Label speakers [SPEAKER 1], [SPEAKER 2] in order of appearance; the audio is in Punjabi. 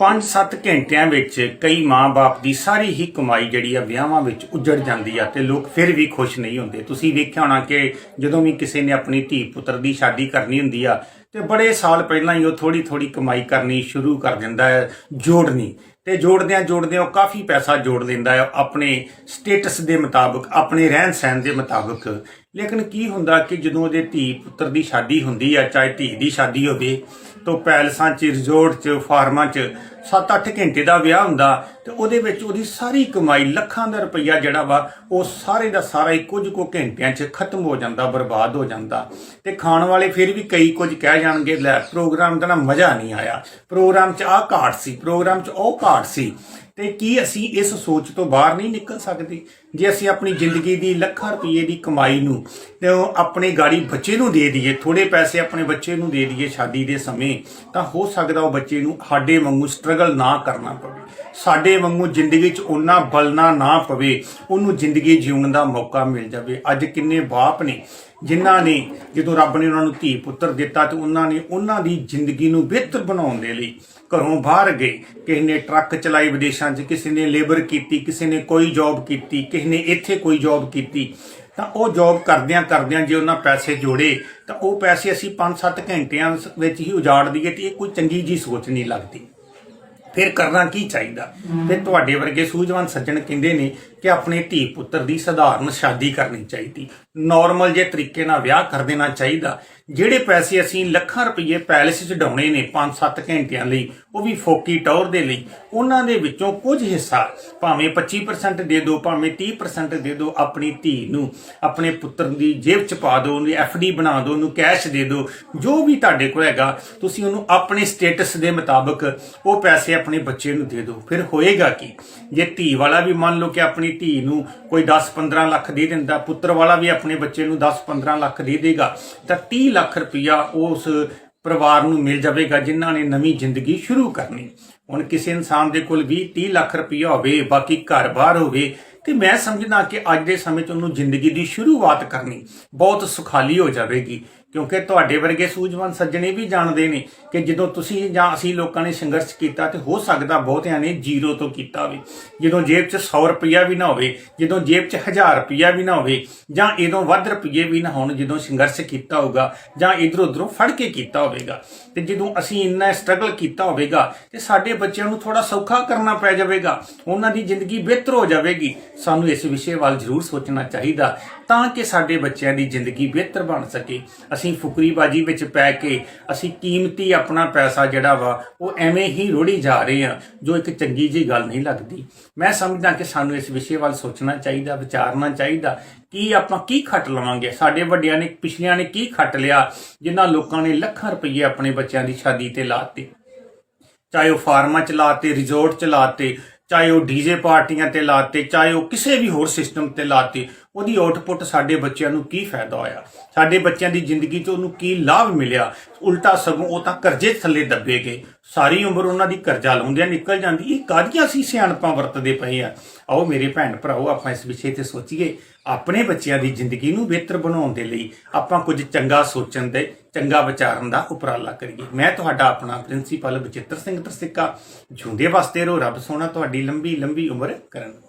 [SPEAKER 1] 5-7 ਘੰਟਿਆਂ ਵਿੱਚ ਕਈ ਮਾਂ-ਬਾਪ ਦੀ ਸਾਰੀ ਹੀ ਕਮਾਈ ਜਿਹੜੀ ਆ ਵਿਆਹਾਂ ਵਿੱਚ ਉੱਜੜ ਜਾਂਦੀ ਆ ਤੇ ਲੋਕ ਫਿਰ ਵੀ ਖੁਸ਼ ਨਹੀਂ ਹੁੰਦੇ। ਤੁਸੀਂ ਵੇਖਿਆ ਹੋਣਾ ਕਿ ਜਦੋਂ ਵੀ ਕਿਸੇ ਨੇ ਆਪਣੀ ਧੀ ਪੁੱਤਰ ਦੀ ਸ਼ਾਦੀ ਕਰਨੀ ਹੁੰਦੀ ਆ ਤੇ ਬੜੇ ਸਾਲ ਪਹਿਲਾਂ ਹੀ ਉਹ ਥੋੜੀ ਥੋੜੀ ਕਮਾਈ ਕਰਨੀ ਸ਼ੁਰੂ ਕਰ ਦਿੰਦਾ ਹੈ, ਜੋੜਨੀ। ਤੇ ਜੋੜਦਿਆਂ ਜੋੜਦਿਆਂ ਉਹ ਕਾਫੀ ਪੈਸਾ ਜੋੜ ਲੈਂਦਾ ਹੈ, ਆਪਣੇ ਸਟੇਟਸ ਦੇ ਮੁਤਾਬਕ, ਆਪਣੇ ਰਹਿਣ ਸਹਿਣ ਦੇ ਮੁਤਾਬਕ। ਲੇਕਿਨ ਕੀ ਹੁੰਦਾ ਕਿ ਜਦੋਂ ਉਹਦੇ ਧੀ ਪੁੱਤਰ ਦੀ ਸ਼ਾਦੀ ਹੁੰਦੀ ਆ, ਚਾਹੇ ਧੀ ਦੀ ਸ਼ਾਦੀ ਹੋਵੇ, ਤਾਂ ਪੈਲਸਾਂ 'ਚ, ਰਿਜ਼ੋਰਟ 'ਚ, ਫਾਰਮਾਂ 'ਚ 7-8 ਘੰਟੇ ਦਾ ਵਿਆਹ ਹੁੰਦਾ ਤੇ ਉਹਦੇ ਵਿੱਚ ਉਹਦੀ ਸਾਰੀ ਕਮਾਈ ਲੱਖਾਂ ਦਾ ਰੁਪਈਆ ਜਿਹੜਾ ਵਾ, ਉਹ ਸਾਰੇ ਦਾ ਸਾਰਾ ਹੀ ਕੁਝ ਕੁ ਘੰਟਿਆਂ 'ਚ ਖਤਮ ਹੋ ਜਾਂਦਾ, ਬਰਬਾਦ ਹੋ ਜਾਂਦਾ। ਤੇ ਖਾਣ ਵਾਲੇ ਫਿਰ ਵੀ ਕਈ ਕੁਝ ਕਹਿ ਜਾਣਗੇ, ਲੈ ਪ੍ਰੋਗਰਾਮ ਦਾ ਨਾ ਮਜ਼ਾ ਨਹੀਂ ਆਇਆ। ਪ੍ਰੋਗਰਾਮ 'ਚ ਆਹ ਘਾਟ ਸੀ, ਪ੍ਰੋਗਰਾਮ 'ਚ ਉਹ ਘਾਟ ਸੀ। ਤੇ ਕੀ ਅਸੀਂ ਇਸ ਸੋਚ ਤੋਂ ਬਾਹਰ ਨਹੀਂ ਨਿਕਲ ਸਕਦੇ? ਜੇ ਅਸੀਂ ਆਪਣੀ ਜ਼ਿੰਦਗੀ ਦੀ ਲੱਖਾਂ ਰੁਪਏ ਦੀ ਕਮਾਈ ਨੂੰ ਤੇ ਆਪਣੇ ਗਾੜੀ ਬੱਚੇ ਨੂੰ ਦੇ ਦਈਏ ਥੋੜੇ ਪੈਸੇ ਆਪਣੇ ਬੱਚੇ ਨੂੰ ਦੇ ਦਈਏ ਸ਼ਾਦੀ ਦੇ ਸਮੇਂ, ਤਾਂ ਹੋ ਸਕਦਾ ਉਹ ਬੱਚੇ ਨੂੰ ਸਾਡੇ ਵਾਂਗੂ ਸਟਰਗਲ ਨਾ ਕਰਨਾ ਪਵੇ। ਸਾਡੇ ਵਾਂਗੂ ਜ਼ਿੰਦਗੀ 'ਚ ਉਹਨਾਂ ਬਲਣਾ ਨਾ ਪਵੇ, ਉਹਨੂੰ ਜ਼ਿੰਦਗੀ ਜਿਉਣ ਦਾ ਮੌਕਾ ਮਿਲ ਜਾਵੇ। ਅੱਜ ਕਿੰਨੇ ਬਾਪ ਨੇ ਜਿਨ੍ਹਾਂ ਨੇ ਜਦੋਂ ਰੱਬ ਨੇ ਉਹਨਾਂ ਨੂੰ ਧੀ ਪੁੱਤਰ ਦਿੱਤਾ ਤੇ ਉਹਨਾਂ ਨੇ ਉਹਨਾਂ ਦੀ ਜ਼ਿੰਦਗੀ ਨੂੰ ਬਿਹਤਰ ਬਣਾਉਣ ਦੇ ਲਈ ਘਰੋਂ ਬਾਹਰ ਗਏ। ਕਿਸੇ ਨੇ ਟਰੱਕ ਚਲਾਈ ਵਿਦੇਸ਼ਾਂ 'ਚ, ਕਿਸੇ ਨੇ ਲੇਬਰ ਕੀਤੀ, ਕਿਸੇ ਨੇ ਕੋਈ ਜੌਬ ਕੀਤੀ ਕਿਸੇ ਨੇ ਇੱਥੇ ਕੋਈ ਜੌਬ ਕੀਤੀ ਤਾਂ ਉਹ ਜੌਬ ਕਰਦਿਆਂ ਕਰਦਿਆਂ ਜੇ ਉਹਨਾਂ ਪੈਸੇ ਜੋੜੇ ਤਾਂ ਉਹ ਪੈਸੇ ਅਸੀਂ 5-7 ਘੰਟਿਆਂ ਵਿੱਚ ਹੀ ਉਜਾੜ ਦਈਏ ਤੇ ਇਹ ਕੋਈ ਚੰਗੀ ਜੀ ਸੋਚ ਨਹੀਂ ਲੱਗਦੀ। ਫਿਰ ਕਰਨਾ ਕੀ ਚਾਹੀਦਾ? ਤੇ ਤੁਹਾਡੇ ਵਰਗੇ ਸੂਝਵਾਨ ਸੱਜਣ ਕਹਿੰਦੇ ਨੇ ਕਿ ਆਪਣੇ ਧੀ ਪੁੱਤਰ ਦੀ ਸਧਾਰਨ ਸ਼ਾਦੀ ਕਰਨੀ ਚਾਹੀਦੀ। ਨਾਰਮਲ ਜੇ ਤਰੀਕੇ ਨਾਲ ਵਿਆਹ ਕਰ ਦੇਣਾ ਚਾਹੀਦਾ। ਜਿਹੜੇ ਪੈਸੇ ਅਸੀਂ ਲੱਖਾਂ ਰੁਪਏ ਪੈਲਸ 'ਚ ਡਾਉਣੇ ਨੇ 5-7 ਘੰਟਿਆਂ ਲਈ, ਉਹ ਵੀ ਫੋਕੀ ਟੌਰ ਦੇ ਲਈ, ਉਹਨਾਂ ਦੇ ਵਿੱਚੋਂ ਕੁਝ ਹਿੱਸਾ ਭਾਵੇਂ 25% ਦੇ ਦਿਓ, ਭਾਵੇਂ 30% ਦੇ ਦਿਓ ਆਪਣੀ ਧੀ ਨੂੰ, ਆਪਣੇ ਪੁੱਤਰ ਦੀ ਜੇਬ 'ਚ ਪਾ ਦਿਓ ਉਹਨੂੰ ਐਫਡੀ ਬਣਾ ਦਿਓ, ਉਹਨੂੰ ਕੈਸ਼ ਦੇ ਦਿਓ। ਜੋ ਵੀ ਤੁਹਾਡੇ ਕੋਲ ਹੈਗਾ, ਤੁਸੀਂ ਉਹਨੂੰ ਆਪਣੇ ਸਟੇਟਸ ਦੇ ਮੁਤਾਬਕ ਉਹ ਪੈਸੇ ਆਪਣੇ ਬੱਚੇ ਨੂੰ ਦੇ ਦਿਓ। ਫਿਰ ਹੋਏਗਾ ਕੀ? ਜੇ ਧੀ ਵਾਲਾ ਵੀ ਮੰਨ ਲਓ ਕਿ ਆਪਣੀ ਧੀ ਨੂੰ ਕੋਈ 10-15 ਲੱਖ ਦੇ ਦਿੰਦਾ, ਪੁੱਤਰ ਵਾਲਾ ਵੀ ਆਪਣੇ ਬੱਚੇ ਨੂੰ 10-15 ਲੱਖ ਦੇ ਦੇਗਾ, ਤਾਂ 30 ਲੱਖ ਰੁਪਇਆ ਉਸ ਪਰਿਵਾਰ ਨੂੰ ਮਿਲ ਜਾਵੇਗਾ ਜਿਨ੍ਹਾਂ ਨੇ ਨਵੀਂ ਜ਼ਿੰਦਗੀ ਸ਼ੁਰੂ ਕਰਨੀ। ਹੁਣ ਕਿਸੇ ਇਨਸਾਨ ਦੇ ਕੋਲ 20 30 ਲੱਖ ਰੁਪਇਆ ਹੋਵੇ, ਬਾਕੀ ਘਰ-ਬਾਰ ਹੋਵੇ, ਤੇ ਮੈਂ ਸਮਝਦਾ ਕਿ ਅੱਜ ਦੇ ਸਮੇਂ 'ਚ ਉਹਨੂੰ ਜ਼ਿੰਦਗੀ ਦੀ ਸ਼ੁਰੂਆਤ ਕਰਨੀ ਬਹੁਤ ਸੁਖਾਲੀ ਹੋ ਜਾਵੇਗੀ। ਕਿਉਂਕਿ ਤੁਹਾਡੇ ਵਰਗੇ ਸੂਝਵਾਨ ਸੱਜਣੇ ਵੀ ਜਾਣਦੇ ਨੇ ਕਿ ਜਦੋਂ ਤੁਸੀਂ ਜਾਂ ਅਸੀਂ ਲੋਕਾਂ ਨੇ ਸੰਘਰਸ਼ ਕੀਤਾ ਤੇ ਹੋ ਸਕਦਾ ਬਹੁਤਿਆਂ ਨੇ ਜ਼ੀਰੋ ਤੋਂ ਕੀਤਾ ਹੋਵੇ ਜਦੋਂ ਜੇਬ 'ਚ 100 ਰੁਪਈਆ ਵੀ ਨਾ ਹੋਵੇ, ਜਦੋਂ ਜੇਬ 'ਚ 1000 ਰੁਪਈਆ ਵੀ ਨਾ ਹੋਵੇ ਜਾਂ ਇਦੋਂ ਵੱਧ ਰੁਪਏ ਵੀ ਨਾ ਹੋਣ ਜਦੋਂ ਸੰਘਰਸ਼ ਕੀਤਾ ਹੋਊਗਾ ਜਾਂ ਇਧਰ ਉਧਰੋਂ ਫੜ ਕੇ ਕੀਤਾ ਹੋਵੇਗਾ। ਤੇ ਜਦੋਂ ਅਸੀਂ ਇੰਨਾ ਸਟਰਗਲ ਕੀਤਾ ਹੋਵੇਗਾ ਤੇ ਸਾਡੇ ਬੱਚਿਆਂ ਨੂੰ ਥੋੜਾ ਸੌਖਾ ਕਰਨਾ ਪੈ ਜਾਵੇਗਾ, ਉਹਨਾਂ ਦੀ ਜ਼ਿੰਦਗੀ ਬਿਹਤਰ ਹੋ ਜਾਵੇਗੀ। ਸਾਨੂੰ ਇਸ ਵਿਸ਼ੇ ਵੱਲ ਜ਼ਰੂਰ ਸੋਚਣਾ ਚਾਹੀਦਾ ਤਾਂ ਕਿ ਸਾਡੇ ਬੱਚਿਆਂ ਦੀ ਜ਼ਿੰਦਗੀ ਬਿਹਤਰ ਬਣ ਸਕੇ। ਅਸੀਂ ਫੁਕਰੀਬਾਜੀ ਵਿੱਚ ਪੈ ਕੇ ਅਸੀਂ ਕੀਮਤੀ ਆਪਣਾ ਪੈਸਾ ਜਿਹੜਾ ਵਾ, ਉਹ ਐਵੇਂ ਹੀ ਰੋੜੀ ਜਾ ਰਹੇ ਆ ਜੋ ਇੱਕ ਚੰਗੀ ਜੀ ਗੱਲ ਨਹੀਂ ਲੱਗਦੀ। ਮੈਂ ਸਮਝਦਾ ਕਿ ਸਾਨੂੰ ਇਸ ਵਿਸ਼ੇ ਵੱਲ ਸੋਚਣਾ ਚਾਹੀਦਾ, ਵਿਚਾਰਨਾ ਚਾਹੀਦਾ, ਕੀ ਆਪਾਂ ਕੀ ਖੱਟ ਲਵਾਂਗੇ? ਸਾਡੇ ਵੱਡਿਆਂ ਨੇ, ਪਿਛਲਿਆਂ ਨੇ ਕੀ ਖੱਟ ਲਿਆ, ਜਿਨ੍ਹਾਂ ਲੋਕਾਂ ਨੇ ਲੱਖਾਂ ਰੁਪਏ ਆਪਣੇ ਬੱਚਿਆਂ ਦੀ ਸ਼ਾਦੀ ਤੇ ਲਾਤੇ ਚਾਹੇ ਉਹ ਫਾਰਮਾਂ ਚ ਲਾਤੇ ਰਿਜ਼ੋਰਟ ਚ ਲਾਤੇ ਚਾਹੇ ਉਹ ਡੀਜੇ ਪਾਰਟੀਆਂ ਤੇ ਲਾਤੇ ਚਾਹੇ ਉਹ ਕਿਸੇ ਵੀ ਹੋਰ ਸਿਸਟਮ ਤੇ ਲਾਤੇ ਉਹਦੀ ਆਉਟਪੁੱਟ ਸਾਡੇ ਬੱਚਿਆਂ ਨੂੰ ਕੀ ਫਾਇਦਾ ਹੋਇਆ? ਸਾਡੇ ਬੱਚਿਆਂ ਦੀ ਜ਼ਿੰਦਗੀ 'ਚ ਉਹਨੂੰ ਕੀ ਲਾਭ ਮਿਲਿਆ? ਉਲਟਾ ਸਗੋਂ ਉਹ ਤਾਂ ਕਰਜ਼ੇ ਥੱਲੇ ਦੱਬੇ ਗਏ। ਸਾਰੀ ਉਮਰ ਉਹਨਾਂ ਦੀ ਕਰਜ਼ਾ ਲਾਉਂਦਿਆਂ ਨਿਕਲ ਜਾਂਦੀ। ਇਹ ਕਾਹਦੀਆਂ ਸੀ ਸਿਆਣਪਾਂ ਵਰਤਦੇ ਪਏ ਆ? ਆਓ ਮੇਰੇ ਭੈਣ ਭਰਾਓ, ਆਪਾਂ ਇਸ ਵਿਸ਼ੇ ਤੇ ਸੋਚੀਏ। ਆਪਣੇ ਬੱਚਿਆਂ ਦੀ ਜ਼ਿੰਦਗੀ ਨੂੰ ਬਿਹਤਰ ਬਣਾਉਣ ਦੇ ਲਈ ਆਪਾਂ ਕੁਝ ਚੰਗਾ ਸੋਚਣ ਦੇ, ਚੰਗਾ ਵਿਚਾਰਨ ਦਾ ਉਪਰਾਲਾ ਕਰੀਏ। ਮੈਂ ਤੁਹਾਡਾ ਆਪਣਾ ਪ੍ਰਿੰਸੀਪਲ ਬਚਿੱਤਰ ਸਿੰਘ ਤਰਸਿੱਕਾ। ਝੁੰਡੇ ਵਾਸਤੇ ਰਹੋ। ਰੱਬ ਸੋਹਣਾ ਤੁਹਾਡੀ ਲੰਬੀ ਲੰਬੀ ਉਮਰ ਕਰਨ।